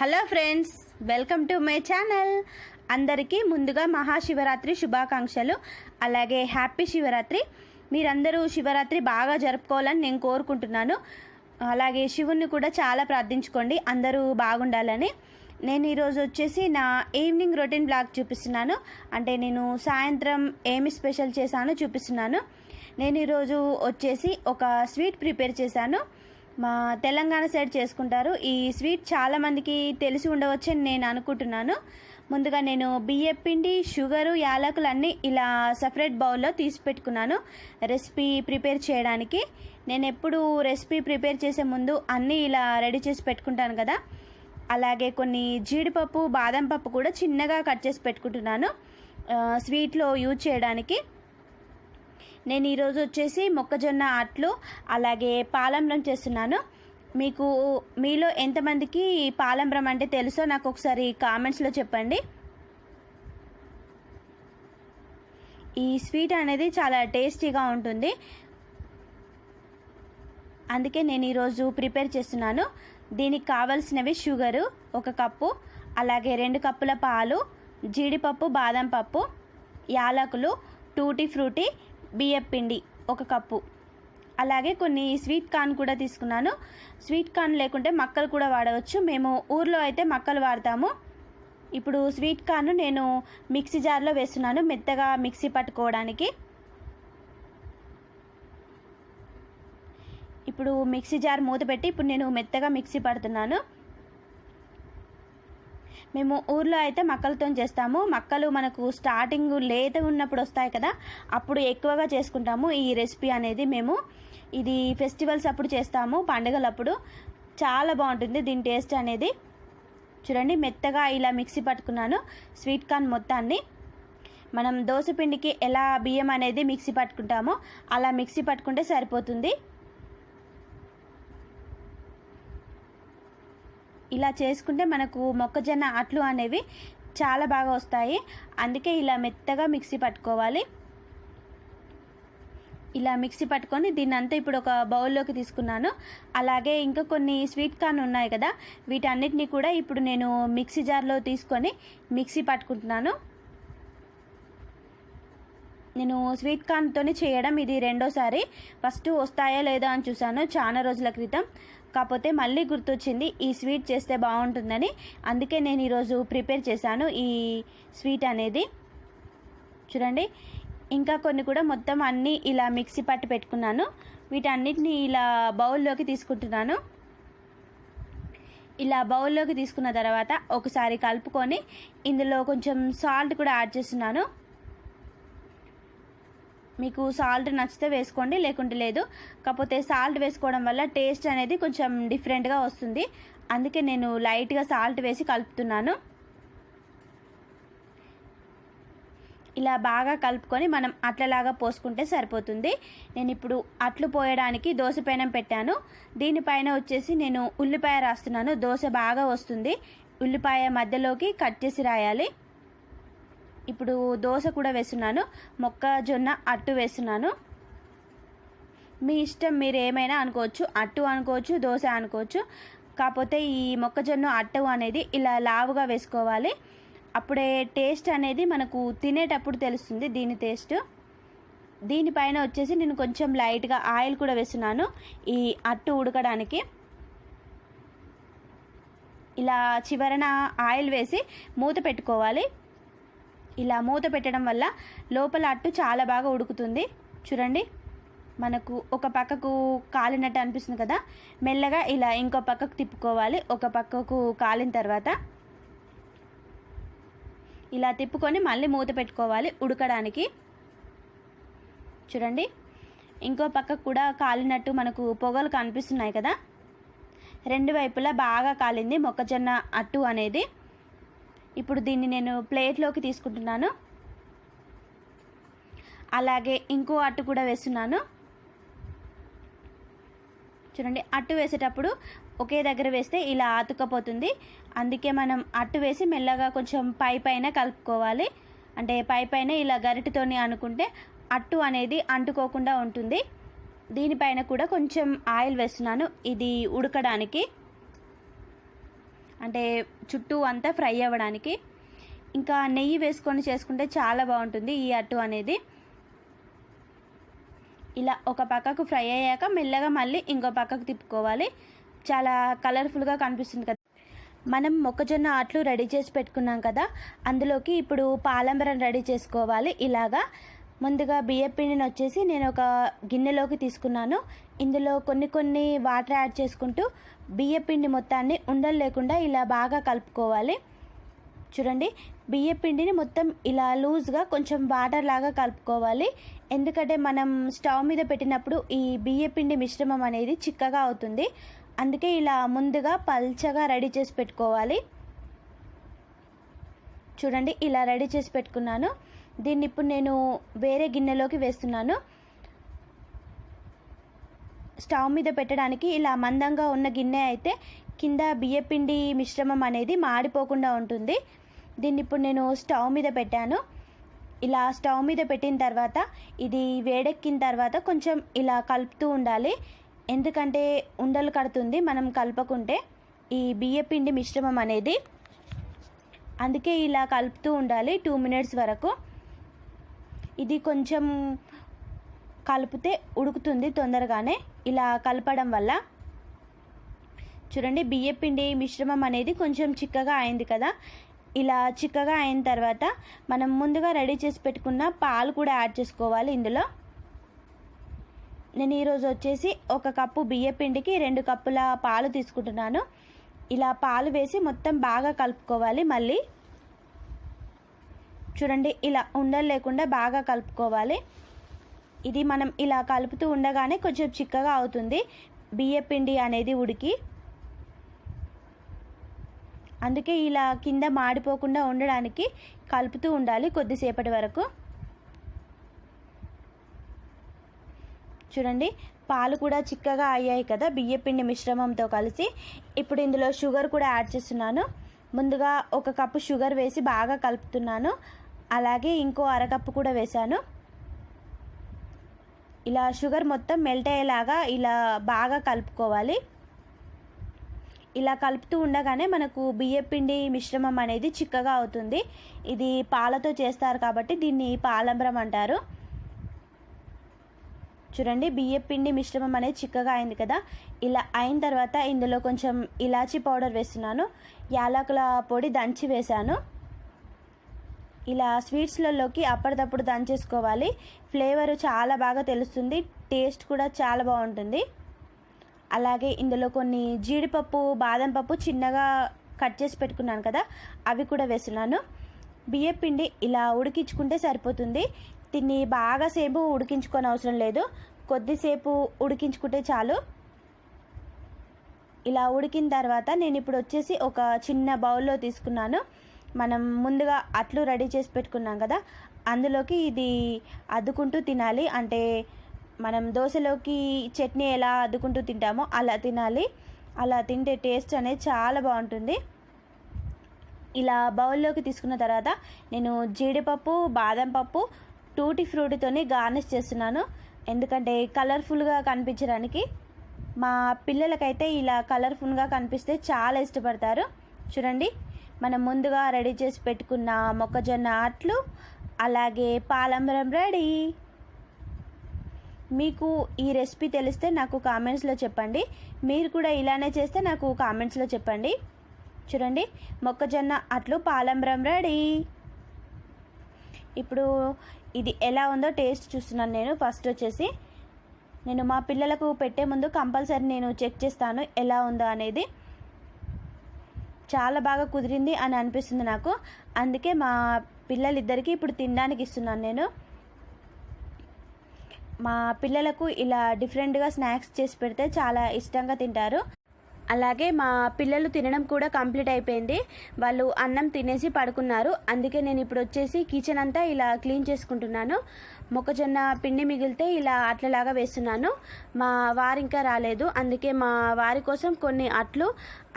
Hello friends welcome to my channel. అందరికీ ముందుగా మహాశివరాత్రి శుభాకాంక్షలు. అలాగే హ్యాపీ శివరాత్రి. మీరందరూ శివరాత్రి బాగా జరుపుకోవాలని నేను కోరుకుంటున్నాను. అలాగే శివుణ్ణి కూడా చాలా ప్రార్థించుకోండి. అందరూ బాగుండాలని. నేను ఈరోజు వచ్చేసి నా ఈవినింగ్ రొటీన్ బ్లాగ్ చూపిస్తున్నాను. అంటే నేను సాయంత్రం ఏమి స్పెషల్ చేశానో చూపిస్తున్నాను. నేను ఈరోజు వచ్చేసి ఒక స్వీట్ ప్రిపేర్ చేశాను. మా తెలంగాణ సైడ్ చేసుకుంటారు. ఈ స్వీట్ చాలామందికి తెలిసి ఉండవచ్చని నేను అనుకుంటున్నాను. ముందుగా నేను బియ్యం పిండి షుగరు యాలకులు అన్నీ ఇలా సపరేట్ బౌల్లో తీసి పెట్టుకున్నాను రెసిపీ ప్రిపేర్ చేయడానికి. నేను ఎప్పుడు రెసిపీ ప్రిపేర్ చేసే ముందు అన్నీ ఇలా రెడీ చేసి పెట్టుకుంటాను కదా. అలాగే కొన్ని జీడిపప్పు బాదం పప్పు కూడా చిన్నగా కట్ చేసి పెట్టుకుంటున్నాను స్వీట్లో యూజ్ చేయడానికి. నేను ఈరోజు వచ్చేసి మొక్కజొన్న అట్లు అలాగే పాలంబ్రం చేస్తున్నాను. మీకు మీలో ఎంతమందికి పాలంబ్రం అంటే తెలుసో నాకు ఒకసారి కామెంట్స్లో చెప్పండి. ఈ స్వీట్ అనేది చాలా టేస్టీగా ఉంటుంది. అందుకే నేను ఈరోజు ప్రిపేర్ చేస్తున్నాను. దీనికి కావలసినవి షుగరు ఒక కప్పు అలాగే రెండు కప్పుల పాలు జీడిపప్పు బాదం పప్పు యాలకులు టూటీ ఫ్రూటీ బియ్యం పిండి ఒక కప్పు. అలాగే కొన్ని స్వీట్ కార్న్ కూడా తీసుకున్నాను. స్వీట్ కార్న్ లేకుంటే మక్కలు కూడా వాడవచ్చు. మేము ఊర్లో అయితే మక్కలు వాడతాము. ఇప్పుడు స్వీట్ కార్న్ నేను మిక్సీ జార్లో వేస్తున్నాను మెత్తగా మిక్సీ పట్టుకోవడానికి. ఇప్పుడు మిక్సీ జార్ మూత పెట్టి ఇప్పుడు నేను మెత్తగా మిక్సీ పడుతున్నాను. మేము ఊర్లో అయితే మక్కలతో చేస్తాము. మక్కలు మనకు స్టార్టింగ్ లేత ఉన్నప్పుడు వస్తాయి కదా అప్పుడు ఎక్కువగా చేసుకుంటాము. ఈ రెసిపీ అనేది మేము ఇది ఫెస్టివల్స్ అప్పుడు చేస్తాము పండుగలప్పుడు. చాలా బాగుంటుంది దీని టేస్ట్ అనేది. చూడండి మెత్తగా ఇలా మిక్సీ పట్టుకున్నాను స్వీట్ కార్న్ మొత్తాన్ని. మనం దోశ పిండికి ఎలా బియ్యం అనేది మిక్సీ పట్టుకుంటామో అలా మిక్సీ పట్టుకుంటే సరిపోతుంది. ఇలా చేసుకుంటే మనకు మొక్కజొన్న అట్లు అనేవి చాలా బాగా వస్తాయి. అందుకే ఇలా మెత్తగా మిక్సీ పట్టుకోవాలి. ఇలా మిక్సీ పట్టుకొని దీన్ని అంతా ఇప్పుడు ఒక బౌల్లోకి తీసుకున్నాను. అలాగే ఇంకా కొన్ని స్వీట్ కార్న్ ఉన్నాయి కదా వీటన్నిటిని కూడా ఇప్పుడు నేను మిక్సీ జార్లో తీసుకొని మిక్సీ పట్టుకుంటున్నాను. నేను స్వీట్ కార్న్తోనే చేయడం ఇది రెండోసారి. ఫస్ట్ వస్తాయా లేదా అని చూశాను చాలా రోజుల క్రితం. కాకపోతే మళ్ళీ గుర్తొచ్చింది ఈ స్వీట్ చేస్తే బాగుంటుందని. అందుకే నేను ఈరోజు ప్రిపేర్ చేశాను ఈ స్వీట్ అనేది. చూడండి ఇంకా కొన్ని కూడా మొత్తం అన్నీ ఇలా మిక్సీ పట్టి పెట్టుకున్నాను. వీటన్నిటిని ఇలా బౌల్లోకి తీసుకుంటున్నాను. ఇలా బౌల్లోకి తీసుకున్న తర్వాత ఒకసారి కలుపుకొని ఇందులో కొంచెం సాల్ట్ కూడా యాడ్ చేస్తున్నాను. మీకు సాల్ట్ నచ్చితే వేసుకోండి లేకుంటే లేదు. కాకపోతే సాల్ట్ వేసుకోవడం వల్ల టేస్ట్ అనేది కొంచెం డిఫరెంట్గా వస్తుంది. అందుకే నేను లైట్గా సాల్ట్ వేసి కలుపుతున్నాను. ఇలా బాగా కలుపుకొని మనం అట్లలాగా పోసుకుంటే సరిపోతుంది. నేను ఇప్పుడు అట్లు పోయడానికి దోశ పెనం పెట్టాను. దీనిపైన వచ్చేసి నేను ఉల్లిపాయ రాస్తున్నాను. దోశ బాగా వస్తుంది. ఉల్లిపాయ మధ్యలోకి కట్ చేసి రాయాలి. ఇప్పుడు దోశ కూడా వేస్తున్నాను మొక్కజొన్న అట్టు వేస్తున్నాను. మీ ఇష్టం మీరు ఏమైనా అనుకోవచ్చు అట్టు అనుకోవచ్చు దోశ అనుకోవచ్చు. కాకపోతే ఈ మొక్కజొన్న అట్టు అనేది ఇలా లావుగా వేసుకోవాలి. అప్పుడే టేస్ట్ అనేది మనకు తినేటప్పుడు తెలుస్తుంది దీని టేస్ట్. దీనిపైన వచ్చేసి నేను కొంచెం లైట్గా ఆయిల్ కూడా వేస్తున్నాను ఈ అట్టు ఉడకడానికి. ఇలా చివరన ఆయిల్ వేసి మూత పెట్టుకోవాలి. ఇలా మూత పెట్టడం వల్ల లోపల అట్టు చాలా బాగా ఉడుకుతుంది. చూడండి. మనకు ఒక పక్కకు కాలినట్టు అనిపిస్తుంది కదా. మెల్లగా ఇలా ఇంకో పక్కకు తిప్పుకోవాలి. ఒక పక్కకు కాలిన తర్వాత ఇలా తిప్పుకొని మళ్ళీ మూత పెట్టుకోవాలి ఉడకడానికి. చూడండి. ఇంకో పక్కకు కూడా కాలినట్టు మనకు పొగలు కనిపిస్తున్నాయి కదా. రెండు వైపులా బాగా కాలింది మొక్కజొన్న అట్టు అనేది. ఇప్పుడు దీన్ని నేను ప్లేట్లోకి తీసుకుంటున్నాను. అలాగే ఇంకో అట్టు కూడా వేస్తున్నాను. చూడండి అట్టు వేసేటప్పుడు ఒకే దగ్గర వేస్తే ఇలా ఆతుకపోతుంది. అందుకే మనం అట్టు వేసి మెల్లగా కొంచెం పై పైన కలుపుకోవాలి. అంటే పై పైన ఇలా గరిటతోని అనుకుంటే అట్టు అనేది అంటుకోకుండా ఉంటుంది. దీనిపైన కూడా కొంచెం ఆయిల్ వేస్తున్నాను. ఇది ఉడకడానికి. అంటే చుట్టూ అంతా ఫ్రై అవ్వడానికి. ఇంకా నెయ్యి వేసుకొని చేసుకుంటే చాలా బాగుంటుంది ఈ అట్టు అనేది. ఇలా ఒక పక్కకు ఫ్రై అయ్యాక మెల్లగా మళ్ళీ ఇంకో పక్కకు తిప్పుకోవాలి. చాలా కలర్ఫుల్గా కనిపిస్తుంది కదా. మనం మొక్కజొన్న అట్లు రెడీ చేసి పెట్టుకున్నాం కదా. అందులోకి ఇప్పుడు పాలంబరం రెడీ చేసుకోవాలి ఇలాగా. ముందుగా బియ్యం పిండిని వచ్చేసి నేను ఒక గిన్నెలోకి తీసుకున్నాను. ఇందులో కొన్ని కొన్ని వాటర్ యాడ్ చేసుకుంటూ బియ్యం పిండి మొత్తాన్ని ఉండలు లేకుండా ఇలా బాగా కలుపుకోవాలి. చూడండి బియ్య పిండిని మొత్తం ఇలా లూజ్గా కొంచెం వాటర్ లాగా కలుపుకోవాలి. ఎందుకంటే మనం స్టవ్ మీద పెట్టినప్పుడు ఈ బియ్య పిండి మిశ్రమం అనేది చిక్కగా అవుతుంది. అందుకే ఇలా ముందుగా పల్చగా రెడీ చేసి పెట్టుకోవాలి. చూడండి ఇలా రెడీ చేసి పెట్టుకున్నాను. దీన్ని ఇప్పుడు నేను వేరే గిన్నెలోకి వేస్తున్నాను. స్టవ్ మీద పెట్టడానికి ఇలా మందంగా ఉన్న గిన్నె అయితే కింద బియ్యపిండి మిశ్రమం అనేది మాడిపోకుండా ఉంటుంది. దీన్ని ఇప్పుడు నేను స్టవ్ మీద పెట్టాను. ఇలా స్టవ్ మీద పెట్టిన తర్వాత ఇది వేడెక్కిన తర్వాత కొంచెం ఇలా కలుపుతూ ఉండాలి. ఎందుకంటే ఉండలు కడుతుంది మనం కలపకుంటే ఈ బియ్యపిండి మిశ్రమం అనేది. అందుకే ఇలా కలుపుతూ ఉండాలి టూ మినిట్స్ వరకు. ఇది కొంచెం కలిపితే ఉడుకుతుంది తొందరగానే. ఇలా కలపడం వల్ల చూడండి బియ్యపిండి మిశ్రమం అనేది కొంచెం చిక్కగా అయింది కదా. ఇలా చిక్కగా అయిన తర్వాత మనం ముందుగా రెడీ చేసి పెట్టుకున్న పాలు కూడా యాడ్ చేసుకోవాలి ఇందులో. నేను ఈరోజు వచ్చేసి ఒక కప్పు బియ్యపిండికి రెండు కప్పుల పాలు తీసుకుంటున్నాను. ఇలా పాలు వేసి మొత్తం బాగా కలుపుకోవాలి మళ్ళీ. చూడండి ఇలా ఉండలు లేకుండా బాగా కలుపుకోవాలి. ఇది మనం ఇలా కలుపుతూ ఉండగానే కొంచెం చిక్కగా అవుతుంది. బియ్యపిండి అనేది ఉడికి. అందుకే ఇలా కింద మాడిపోకుండా ఉండడానికి కలుపుతూ ఉండాలి కొద్దిసేపటి వరకు. చూడండి పాలు కూడా చిక్కగా అయ్యాయి కదా బియ్యపిండి మిశ్రమంతో కలిసి. ఇప్పుడు ఇందులో షుగర్ కూడా యాడ్ చేస్తున్నాను. ముందుగా ఒక కప్పు షుగర్ వేసి బాగా కలుపుతున్నాను. అలాగే ఇంకో అరకప్పు కూడా వేశాను. ఇలా షుగర్ మొత్తం మెల్ట్ అయ్యేలాగా ఇలా బాగా కలుపుకోవాలి. ఇలా కలుపుతూ ఉండగానే మనకు బియ్యపిండి మిశ్రమం అనేది చిక్కగా అవుతుంది. ఇది పాలతో చేస్తారు కాబట్టి దీన్ని పాలంబరం అంటారు. చూడండి బియ్యపిండి మిశ్రమం అనేది చిక్కగా అయింది కదా. ఇలా అయిన తర్వాత ఇందులో కొంచెం ఇలాచీ పౌడర్ వేస్తున్నాను. యాలకుల పొడి దంచి వేశాను. ఇలా స్వీట్స్లలోకి అప్పటిదప్పుడు దంచేసుకోవాలి. ఫ్లేవర్ చాలా బాగా తెలుస్తుంది. టేస్ట్ కూడా చాలా బాగుంటుంది. అలాగే ఇందులో కొన్ని జీడిపప్పు బాదం పప్పు చిన్నగా కట్ చేసి పెట్టుకున్నాను కదా అవి కూడా వేస్తున్నాను. బియ్య పిండి ఇలా ఉడికించుకుంటే సరిపోతుంది. దీన్ని బాగా సేపు ఉడికించుకొని అవసరం లేదు. కొద్దిసేపు ఉడికించుకుంటే చాలు. ఇలా ఉడికిన తర్వాత నేను ఇప్పుడు వచ్చేసి ఒక చిన్న బౌల్లో తీసుకున్నాను. మనం ముందుగా అట్లు రెడీ చేసి పెట్టుకున్నాం కదా అందులోకి ఇది అద్దుకుంటూ తినాలి. అంటే మనం దోశలోకి చట్నీ ఎలా అద్దుకుంటూ తింటామో అలా తినాలి. అలా తింటే టేస్ట్ అనేది చాలా బాగుంటుంది. ఇలా బౌల్లోకి తీసుకున్న తర్వాత నేను జీడిపప్పు బాదం పప్పు టూటీ ఫ్రూటీతోని గార్నిష్ చేస్తున్నాను. ఎందుకంటే కలర్ఫుల్గా కనిపించడానికి మా పిల్లలకైతే ఇలా కలర్ఫుల్గా కనిపిస్తే చాలా ఇష్టపడతారు. చూడండి. మనం ముందుగా రెడీ చేసి పెట్టుకున్న మొక్కజొన్న అట్లు అలాగే పాలంబరం రెడీ. మీకు ఈ రెసిపీ తెలిస్తే నాకు కామెంట్స్లో చెప్పండి. మీరు కూడా ఇలానే చేస్తే నాకు కామెంట్స్లో చెప్పండి. చూడండి మొక్కజొన్న అట్లు పాలంబరం రెడీ. ఇప్పుడు ఇది ఎలా ఉందో టేస్ట్ చూస్తున్నాను నేను. ఫస్ట్ వచ్చేసి నేను మా పిల్లలకు పెట్టే ముందు కంపల్సరీ నేను చెక్ చేస్తాను ఎలా ఉందో అనేది. చాలా బాగా కుదిరింది అని అనిపిస్తుంది నాకు. అందుకే మా పిల్లలిద్దరికీ ఇప్పుడు తినడానికి ఇస్తున్నాను నేను. మా పిల్లలకు ఇలా డిఫరెంట్గా స్నాక్స్ చేసి పెడితే చాలా ఇష్టంగా తింటారు. అలాగే మా పిల్లలు తినడం కూడా కంప్లీట్ అయిపోయింది. వాళ్ళు అన్నం తినేసి పడుకున్నారు. అందుకే నేను ఇప్పుడు వచ్చేసి కిచెన్ అంతా ఇలా క్లీన్ చేసుకుంటున్నాను. మొక్కజొన్న పిండి మిగిలితే ఇలా అట్లలాగా వేస్తున్నాను. మా వారు ఇంకా రాలేదు. అందుకే మా వారి కోసం కొన్ని అట్లు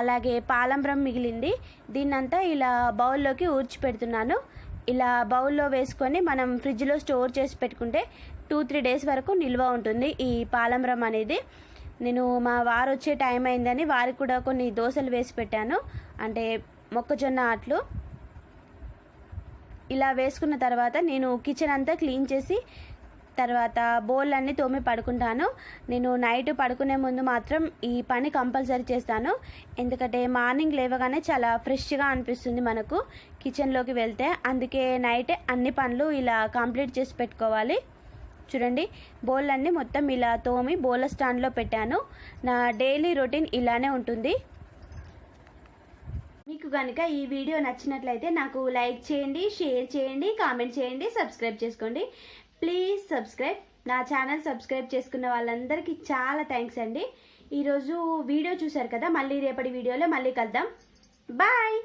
అలాగే పాలంబ్రం మిగిలింది. దీన్నంతా ఇలా బౌల్లోకి ఊడ్చి పెడుతున్నాను. ఇలా బౌల్లో వేసుకొని మనం ఫ్రిడ్జ్లో స్టోర్ చేసి పెట్టుకుంటే టూ త్రీ డేస్ వరకు నిల్వ ఉంటుంది ఈ పాలంబ్రం అనేది. నేను మా వారు వచ్చే టైం అయిందని వారికి కూడా కొన్ని దోశలు వేసి పెట్టాను. అంటే మొక్కజొన్న అట్లు. ఇలా వేసుకున్న తర్వాత నేను కిచెన్ అంతా క్లీన్ చేసి తర్వాత బౌల్ అన్నీ తోమి పడుకుంటాను. నేను నైట్ పడుకునే ముందు మాత్రం ఈ పని కంపల్సరీ చేస్తాను. ఎందుకంటే మార్నింగ్ లేవగానే చాలా ఫ్రెష్గా అనిపిస్తుంది మనకు కిచెన్లోకి వెళ్తే. అందుకే నైట్ అన్ని పనులు ఇలా కంప్లీట్ చేసి పెట్టుకోవాలి. చూడండి బౌల్ అన్నీ మొత్తం ఇలా తోమి బౌల స్టాండ్లో పెట్టాను. నా డైలీ రొటీన్ ఇలానే ఉంటుంది. మీకు కనుక ఈ వీడియో నచ్చినట్లయితే నాకు లైక్ చేయండి షేర్ చేయండి కామెంట్ చేయండి సబ్స్క్రైబ్ చేసుకోండి. Please subscribe. నా ఛానల్ సబ్స్క్రైబ్ చేసుకున్న వాళ్ళందరికీ చాలా థ్యాంక్స్ అండి. ఈరోజు వీడియో చూశారు కదా మళ్ళీ రేపటి వీడియోలో మళ్ళీ కలుద్దాం. బాయ్!